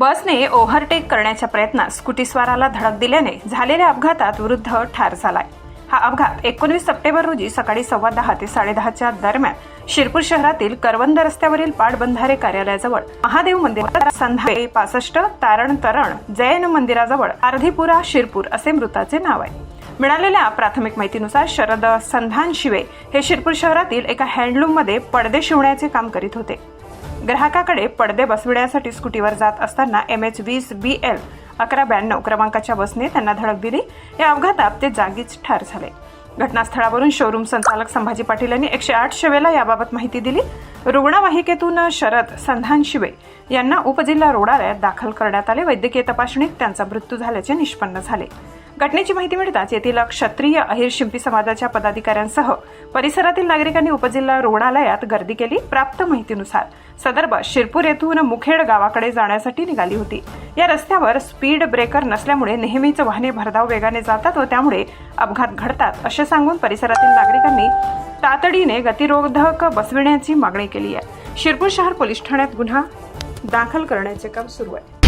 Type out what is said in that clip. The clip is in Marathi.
बसने ओव्हरटेक करण्याच्या प्रयत्नात स्कूटीस्वाराला धडक दिल्याने झालेल्या अपघातात वृद्ध ठार झालाय. हा अपघात एकोणवीस सप्टेंबर रोजी सकाळी सव्वा दहा ते साडेदहाच्या दरम्यान शिरपूर शहरातील करवंद रस्त्यावरील पाटबंधारे कार्यालयाजवळ महादेव मंदिर संधारे पासष्ट तारण तरण जैन मंदिराजवळ अर्धीपुरा शिरपूर असे मृताचे नाव आहे. मिळालेल्या प्राथमिक माहितीनुसार शरद संधान शिवे हे शिरपूर शहरातील एका हँडलूममध्ये पडदे शिवण्याचे काम करीत होते. ग्राहकाकडे पडदे बसविण्यासाठी स्कूटीवर जात असताना एम एच वीस बी एल अकरा ब्याण्णव क्रमांकाच्या बसने त्यांना धडक दिली. या अपघातात ते जागीच ठार झाले. घटनास्थळावरून शोरूम संचालक संभाजी पाटील यांनी एकशे आठ शिवेला याबाबत माहिती दिली. रुग्णवाहिकेतून शरद संधान शिवे यांना उपजिल्हा रुग्णालयात दाखल करण्यात आले. वैद्यकीय तपासणीत त्यांचा मृत्यू झाल्याचे निष्पन्न झाले. घटनेची माहिती मिळताच येथील क्षत्रिय अहिर शिंपी समाजाच्या पदाधिकाऱ्यांसह परिसरातील नागरिकांनी उपजिल्हा रुग्णालयात गर्दी केली. प्राप्त माहितीनुसार सदर्भ शिरपूर येथून मुखेड गावाकडे जाण्यासाठी निघाली होती. या रस्त्यावर स्पीड ब्रेकर नसल्यामुळे नेहमीच वाहने भरधाव वेगाने जातात व त्यामुळे अपघात घडतात असे सांगून परिसरातील नागरिकांनी तातडीने गतिरोधक बसविण्याची मागणी केली आहे. शिरपूर शहर पोलीस ठाण्यात गुन्हा दाखल करण्याचे काम सुरू आहे.